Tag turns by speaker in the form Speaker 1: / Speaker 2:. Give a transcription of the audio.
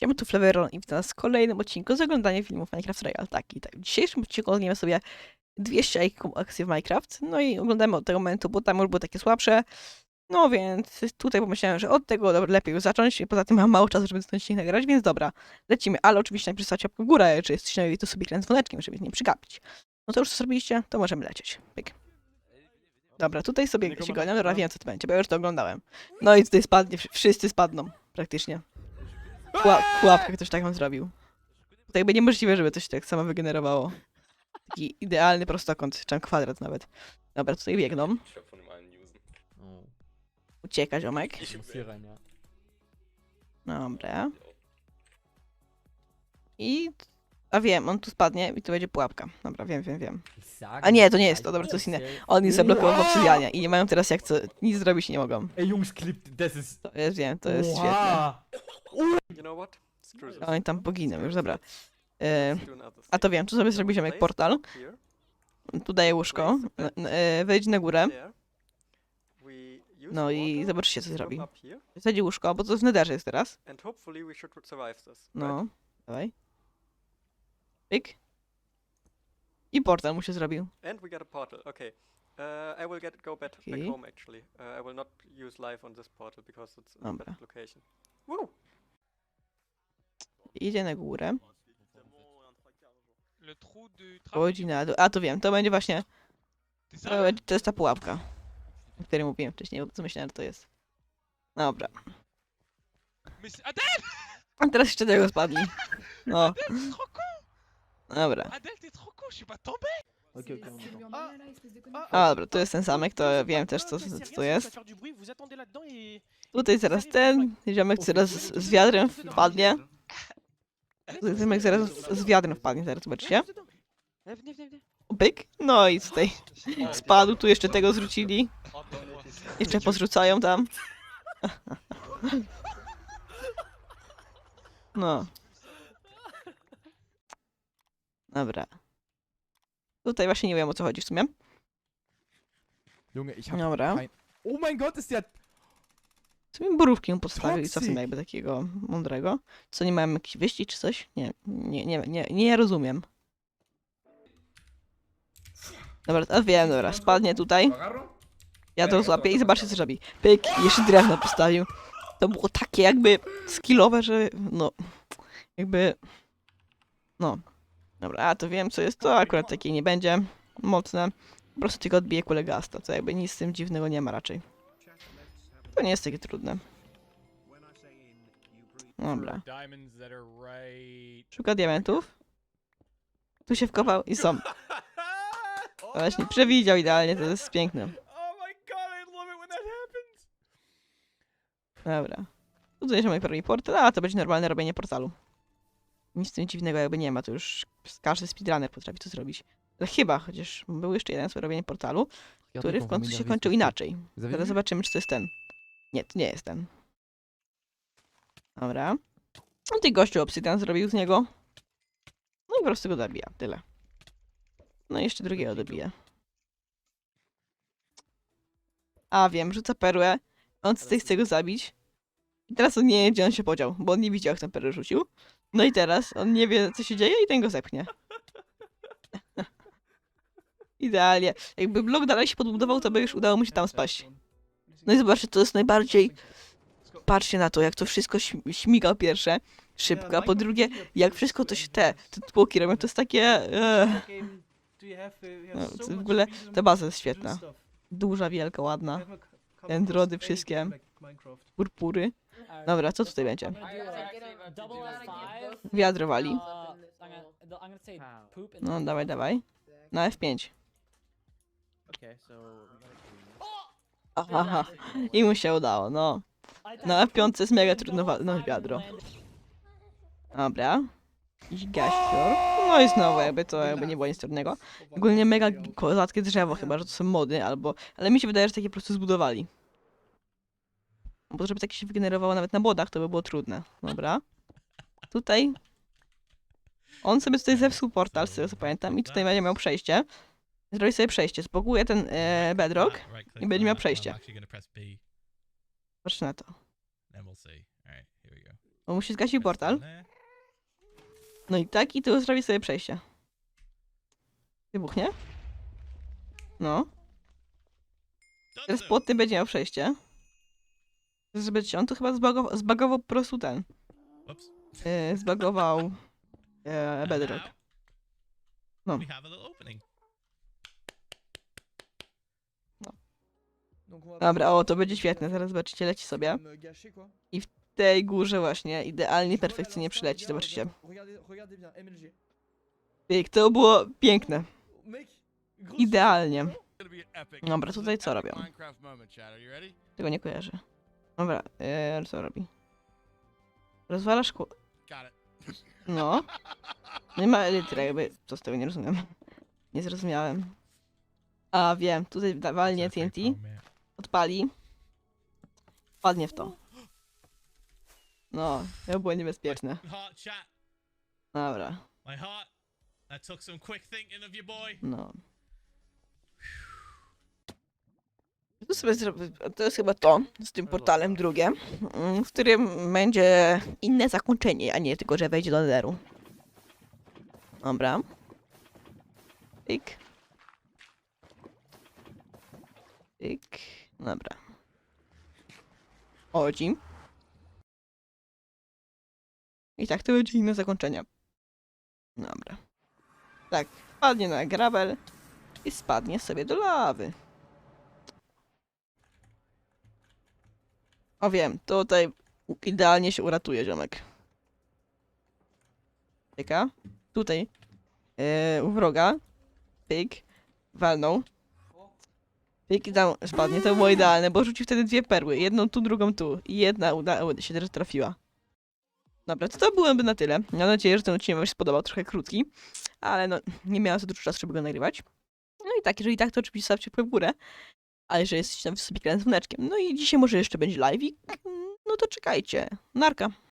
Speaker 1: Siema tu Fleveron i witam was w kolejnym odcinku z oglądania filmów Minecraft Royale. Tak, i tak. W dzisiejszym odcinku oglądamy sobie 200 IQ akcji w Minecraft. No i oglądamy od tego momentu, bo tam już były takie słabsze. No więc tutaj pomyślałem, że od tego dobra, lepiej już zacząć. Poza tym mam mało czasu, żeby ten odcinek nagrać, więc dobra, lecimy. Ale oczywiście najpierw łapkę w górę, czy jesteście nowi, to sobie klęc dzwoneczkiem, żeby nie przegapić. No to już co zrobiliście, to możemy lecieć. Pyk. Dobra, tutaj sobie się goniam, dobra, wiem co to będzie, bo ja już to oglądałem. No i tutaj spadnie, wszyscy spadną, praktycznie. Puła- pułapkę ktoś taką zrobił. To jakby niemożliwe, żeby coś tak samo wygenerowało. Taki idealny prostokąt, czy tam kwadrat nawet. Dobra, tutaj biegną. Ucieka ziomek. Dobra. I... A wiem, on tu spadnie i tu będzie pułapka. Dobra, wiem, wiem, wiem. A nie, to nie jest to, dobra, to jest inne. On jest zablokował w obsydianie i nie mają teraz jak co... Nic zrobić nie mogą.
Speaker 2: Ey, Jungs, klippt, das ist...
Speaker 1: To jest, wiem, to jest świetne.
Speaker 2: Oha!
Speaker 3: You know what? Screw this.
Speaker 1: Oni tam poginą już, dobra. E,
Speaker 3: Let's do another
Speaker 1: a to
Speaker 3: thing.
Speaker 1: wiem, tu sobie zrobi ziomek portal.
Speaker 3: Here,
Speaker 1: Tu daje łóżko. N- n- e, Wejdź na górę.
Speaker 3: there. We use
Speaker 1: No i
Speaker 3: water,
Speaker 1: zobaczcie co zrobi.
Speaker 3: up here,
Speaker 1: Wsadzi łóżko, bo to w nederze jest teraz.
Speaker 3: and hopefully we should survive this. right?
Speaker 1: No, dawaj. Pyk. I portal mu się zrobił.
Speaker 3: And we got a portal. Okay. Uh, I will get go back, back
Speaker 1: Okay.
Speaker 3: home actually. Uh, I will not use life on this portal because it's a
Speaker 1: Dobra.
Speaker 3: bad location. Woo!
Speaker 1: Idzie na górę.
Speaker 4: Le trou du
Speaker 1: Chodzi na dół. A to wiem, to będzie właśnie. To,
Speaker 4: ça
Speaker 1: będzie- to jest ta pułapka. O której mówiłem wcześniej, bo co myślałem, że to jest. Dobra.
Speaker 4: Mais c'est- Adèle,
Speaker 1: A teraz jeszcze tego spadli. No,
Speaker 4: trop
Speaker 1: dobra.
Speaker 4: Adèle, t'es trop con, je suis pas tombé
Speaker 2: Ok, ok, on entend.
Speaker 1: A dobra, to jest ten zamek, to wiem też co, co to jest.
Speaker 5: Vous attendez là-dedans et
Speaker 1: Tutaj zaraz ten ziomek zaraz z, z wiadrem wpadnie. Ziomek zaraz z, z wiadrem wpadnie, zaraz zobaczycie.
Speaker 4: Venez, venez, venez.
Speaker 1: Pyk. No i tutaj spadł, tu jeszcze tego zrzucili. Jeszcze pozrzucają tam. No. Dobra. Tutaj właśnie nie wiem o co chodzi w sumie.
Speaker 2: Junge, ich hab
Speaker 1: Dobra.
Speaker 2: kein... Oh mein Gott, ist der...
Speaker 1: W sumie borówki mu postawili, co w tym
Speaker 2: Toxic.
Speaker 1: jakby takiego mądrego. Co, nie mają jakiś wyścig czy coś? Nie, nie, nie, nie, nie rozumiem. Dobra, a wiem, dobra, spadnie tutaj. Ja to złapię i zobaczcie co robi. Pyk, i jeszcze drewno postawił. To było takie jakby skillowe, że no, jakby, no. Dobra, a to wiem co jest, to akurat takie nie będzie mocne. Po prostu tylko odbije kulę gasta, co jakby nic z tym dziwnego nie ma raczej. To nie jest takie trudne. Dobra. Szuka diamentów. Tu się wkopał i są. Właśnie przewidział idealnie, to jest piękne. Dobra. Tu tutaj mamy prawie portal, a to będzie normalne robienie portalu. Nic w tym dziwnego jakby nie ma, to już każdy speedrunner potrafi to zrobić. Ale chyba, chociaż był jeszcze jeden robienie portalu, który w końcu się kończył inaczej. Teraz zobaczymy, czy to jest ten. Nie, to nie jest ten. Dobra. No ty gościu obsydian zrobił z niego. No i po prostu go dobija. Tyle. No i jeszcze drugiego dobije. A wiem, rzuca perłę. On tutaj chce go zabić. I teraz on nie wie, gdzie on się podział, bo on nie widział, jak ten perłę rzucił. No i teraz on nie wie, co się dzieje i ten go zepchnie. Idealnie. Jakby blok dalej się podbudował, to by już udało mu się tam spaść. No i zobaczcie, to jest najbardziej... Patrzcie na to, jak to wszystko śm- śmiga pierwsze, szybko, a po drugie, jak wszystko to się te, te tłoki robią, to jest takie... E, No, w ogóle ta baza jest świetna. duża, wielka, ładna. Dendrody wszystkie. Purpury. Dobra, co tutaj będzie? Wiadro wali. No, dawaj, dawaj. Na F5. Aha, i mu się udało, no. Na F5 jest mega trudno walnąć wiadro. Dobra. Jakiś gaścior. No i znowu jakby to jakby nie było nic trudnego. Ogólnie mega kozackie drzewo chyba, że to są mody albo... Ale mi się wydaje, że takie po prostu zbudowali. Bo żeby takie się wygenerowało nawet na bodach, to by było trudne. Dobra. Tutaj... On sobie tutaj zepsuł portal, z tego co pamiętam, i tutaj będzie miał przejście. Zrobi sobie przejście, spokuje ten e, bedrock. i będzie miał przejście. Patrz na to. Bo mu się zgasił portal. No i tak, i tu zrobi sobie przejście. Wybuchnie? No. Teraz pod tym będzie miał przejście. Żeby ci on to chyba zbagował, zbagował po prostu ten.
Speaker 6: Whoops.
Speaker 1: Yy, zbagował e, Bedrock. No.
Speaker 6: We have a little opening.
Speaker 2: On va
Speaker 1: Dobra, o, to będzie świetne. Zaraz zobaczycie, leci sobie.
Speaker 2: gâcher quoi.
Speaker 1: W tej górze właśnie idealnie, perfekcyjnie przyleci.
Speaker 2: MLG.
Speaker 1: Pyk, to było piękne. Idealnie. Dobra, tutaj co robią? Tego nie kojarzę. Dobra, e, co robi? Rozwala szkło.
Speaker 6: Got it.
Speaker 1: No. No i ma elytrę, jakby. Co z tego nie rozumiem. Nie zrozumiałem. A wiem, tutaj walnie TNT, odpali. Padnie w to. No, to było niebezpieczne. Dobra,
Speaker 6: My
Speaker 1: Sobie to jest chyba to, z tym portalem drugie, w którym będzie inne zakończenie, a nie tylko, że wejdzie do netheru. Dobra. Pyk. Pyk. Dobra. Chodzi. I tak to będzie inne zakończenie. Dobra. Tak, wpadnie na gravel i spadnie sobie do lawy. O wiem, tutaj idealnie się uratuje ziomek. Pyka. Tutaj. Yy, u wroga. Pyk. Walnął. Pyk i tam spadnie. To było idealne, bo rzucił wtedy dwie perły. Jedną tu, drugą tu. I jedna uda się też trafiła. Dobra, to to byłoby na tyle. Mam nadzieję, że ten odcinek Wam się spodobał. Trochę krótki. Ale no, nie miałem za dużo czasu, żeby go nagrywać. No i tak, jeżeli tak, to oczywiście stawcie w górę. A jeżeli jesteście tam sobie z dzwoneczkiem. No i dzisiaj może jeszcze będzie live no to czekajcie. Narka.